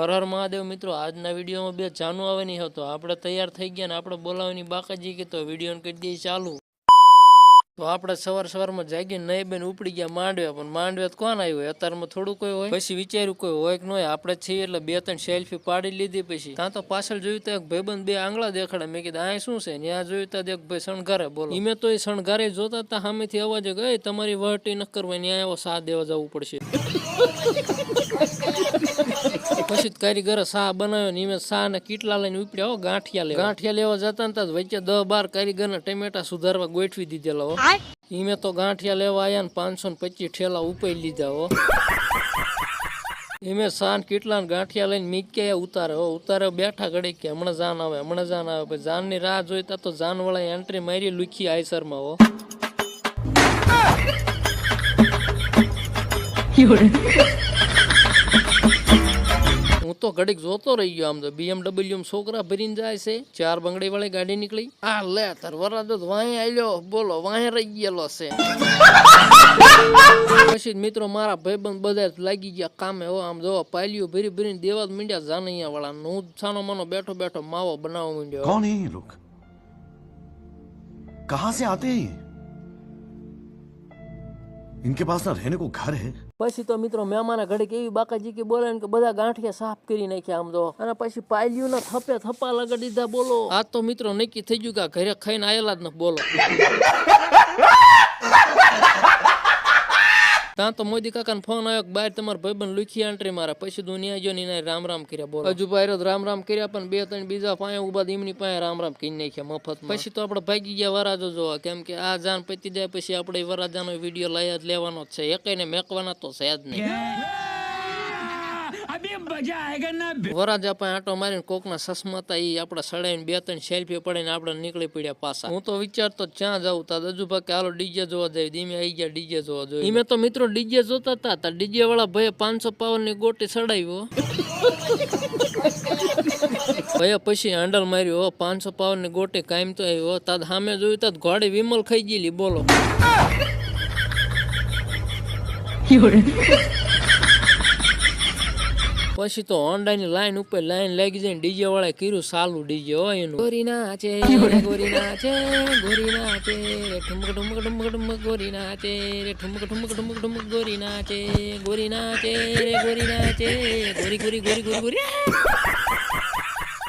હર હર મહાદેવ મિત્રો, આજના વિડીયોમાં બે જાનુ આવવાની હતો આપણે તૈયાર થઈ ગયા ને આપણે બોલાવવાની બાકાજી કે તો વીડિયો કરી દઈએ ચાલુ. તો આપણે સવાર સવારમાં જાગીને નહીં બેન ઉપડી ગયા માંડવે, પણ માંડવે તો કોણ આવ્યું? હોય અત્યારમાં થોડું કોઈ હોય? પછી વિચાર્યું કોઈ હોય કે ન હોય, આપણે છીએ એટલે બે ત્રણ સેલ્ફી પાડી લીધી પછી. ત્યાં તો પાછળ જોયું તો એક ભાઈબંધ બે આંગળા દેખાડે, મેં કીધું આ શું છે? ત્યાં જોયું તો એક ભાઈ શણગારે, બોલો. ઈમે તો એ શણગારે જોતા હતા, સામેથી અવાજ ગઈ તમારી વહટી ન કરવાની ત્યાં એવો સાથ દેવા જવું પડશે. પછી કારીગર શાહ બનાવ્યો ને ઈમે શાહ ને કીટલા લઈને ઉપડ્યા હો ગાંઠિયા લેવા. ગાંઠિયા લેવા જતા ને વચ્ચે દહ બાર કારીગર ને ટમેટા સુધારવા ગોઠવી દીધેલા હો. ઈમે તો ગાંઠિયા લેવા આયા ને પાંચસો ને પચીસ ઠેલા ઉપાઈ લીધા હો. એમે સાન કેટલા ને ગાંઠિયા લઈને મીકે ઉતારે હો. ઉતારે બેઠા ઘડી કે હમણાં જાન આવે હમણાં જાન આવે. પછી જાનની રાહ જોઈતા તો જાન વાળા એન્ટ્રી મારી લુખી આયસરમાં હો. હું તો ઘડીક જોતો રહી ગયો આમ તો BMW માં છોકરા ભરીને જાય છે ચાર બંગડી વાળી ગાડી નીકળી આ લે તાર વરાદો તો વાંહે આલ્યો બોલો વાંહે રહી ગયેલો છે પછી જ મિત્રો મારા ભાઈબંધ બધા જ લાગી ગયા કામે હો આમ જો પાલ્યું ભરી ભરીને દેવા જ મીંડ્યા જાનૈયા વાળા હું જ છાનો માનો બેઠો બેઠો માવો બનાવવા માંડ્યો कौन है ये लोग कहां से आते हैं ये इनके पास ना रहने को घर है પછી તો મિત્રો મહેમાના ઘડીક એવી બાકાજી કે બોલે કે બધા ગાંઠિયા સાફ કરી નાખ્યા આમ તો. અને પછી પાયલ્યું ના થપે થપા લગાડી દીધા, બોલો. આ તો મિત્રો નક્કી થઈ ગયું કે ઘરે ખાઈને આયેલા જ ને બોલો. ત્યાં તો મોદી કાકાને ફોન આવ્યો કે બહાર તમારા ભાઈબંધ લુખી એન્ટ્રી મારા. પછી દુનિયા જો ને રામ રામ કર્યા બોલો. હજુ ભાઈ રામ રામ કર્યા પણ બે ત્રણ બીજા પાસે ઊભા એમની પાસે રામ રામ કહી નાખ્યા મફત પછી તો આપણે ભાગી ગયા વરાજો જોવા. કેમ કે આ જાન પતી જાય પછી આપણે વરાજાનો વીડિયો લઈ જ લેવાનો જ છે. એકેય ને મેકવાના તો છે જ નહીં. વરાજા આપણે આંટો મારીને કોકના સસમા હતા ઈ આપડા સડાઈને બે ત્રણ સેલ્ફી પડીને આપણે નીકળી પડ્યા પાછા. હું તો વિચારતો ક્યાં જાઉં તા દજુભા કે હાલો ડીજે જોવા જાય ધીમે આવી ગયા ડીજે જોવા જોઈએ ઈમે તો મિત્રો ડીજે જોતા હતા તા ડીજે વાળા ભાઈ પાંચસો પાવનની ગોટી સડાવ્યો ભાઈ પછી હાંડલ માર્યો પાંચસો પાવનની ગોટી કાયમ તો આવ્યો તાદ સામે જોયું તાદ ઘોડી વિમલ ખાઈ ગયેલી બોલો. પછી તો હોન્ડા ની લાઈન ઉપર લાઈન લાગી જાય ડીજે વાળા કર્યું સાલું ડીજે હોય એનું. ગોરી નાચે ગોરી નાચે ગોરી નાચે રે ઠુમક ઠુમક ઠુમક ઠુમક ગોરી નાચે રે ઠુમક ઠુમક ઠુમક ઠુમક ગોરી નાચે ગોરી નાચે રે ગોરી નાચે ગોરી ગોરી ગોરી ગોરી ગોરી.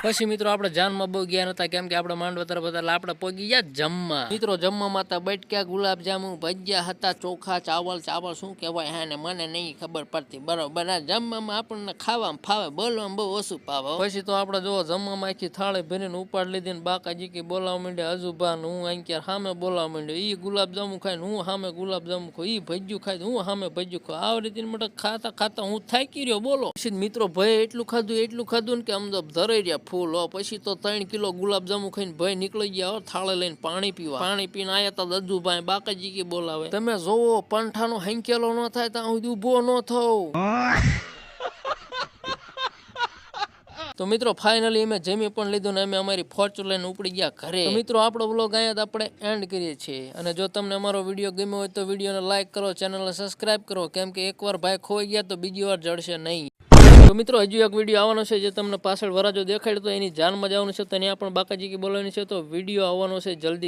પછી મિત્રો આપણે જાનમાં બહુ ગયા નતા, કેમ કે આપણે માંડવા તરફ હતા આપણે પગી ગયા જમવા. મિત્રો જમવામાં હતા બટક્યા ગુલાબ જામુ ભજીયા હતા, ચોખા, ચાવલ ચાવલ શું કહેવાય, હા ને મને નહીં ખબર પડતી, બરોબર, આ જમવામાં આપણને ખાવામાં ફાવે, બોલવામાં બહુ ઓછું ફાવે પછી તો આપણે જો જમવામાં આખી થાળી ભરીને ઉપાડ લીધી ને બાકાજી કે બોલાવા માંડ્યા હજુભા હું અહીં સામે બોલાવા માંડ્યો એ ગુલાબ જામુ ખાય ને હું સામે ગુલાબ જામુ ખાઉં ઈ ભજીયું ને હું સામે ભજ્યું ખાઉં આવી રીતે માટે ખાતા ખાતા હું થાકી રહ્યો, બોલો. પછી મિત્રો ભાઈ એટલું ખાધું એટલું ખાધું ને કે આમ ધરાઈ રહ્યા ફૂલ, હો, પછી તો ત્રણ કિલો ગુલાબ જામુ ખાઈને ભાઈ નીકળી ગયા, હો, થાળે લઈને પાણી પીવા. પાણી પીને આયા તા દજુભાઈ બાકાજી કે બોલાવે. તમે જોવો, પંઠાનો હંકેલો ન થાય ત્યાં સુધી ઊભો ન થવું તો મિત્રો ફાઇનલી અમે જમી પણ લીધું ને અમે અમારી ફોર્ચ્યુન લઈને ઉપડી ગયા ઘરે. મિત્રો, આપણો બ્લોગ અહીંયા આપણે એન્ડ કરીએ છીએ. અને જો તમને અમારો વીડિયો ગમ્યો હોય તો વિડીયોને લાઈક કરો ચેનલને સબસ્ક્રાઇબ કરો. કેમ કે એકવાર ભાઈ ખોઈ ગયા તો બીજી વાર જડશે નહીં. તો મિત્રો, હજુ એક વીડિયો આવવાનો છે જે તમને પાછળ વરાજો દેખાડ્યો તો એની જાનમાં જવાનું છે. તો ત્યાં પણ બાકાજી બોલવાની છે તો વીડિયો આવવાનો છે જલ્દી.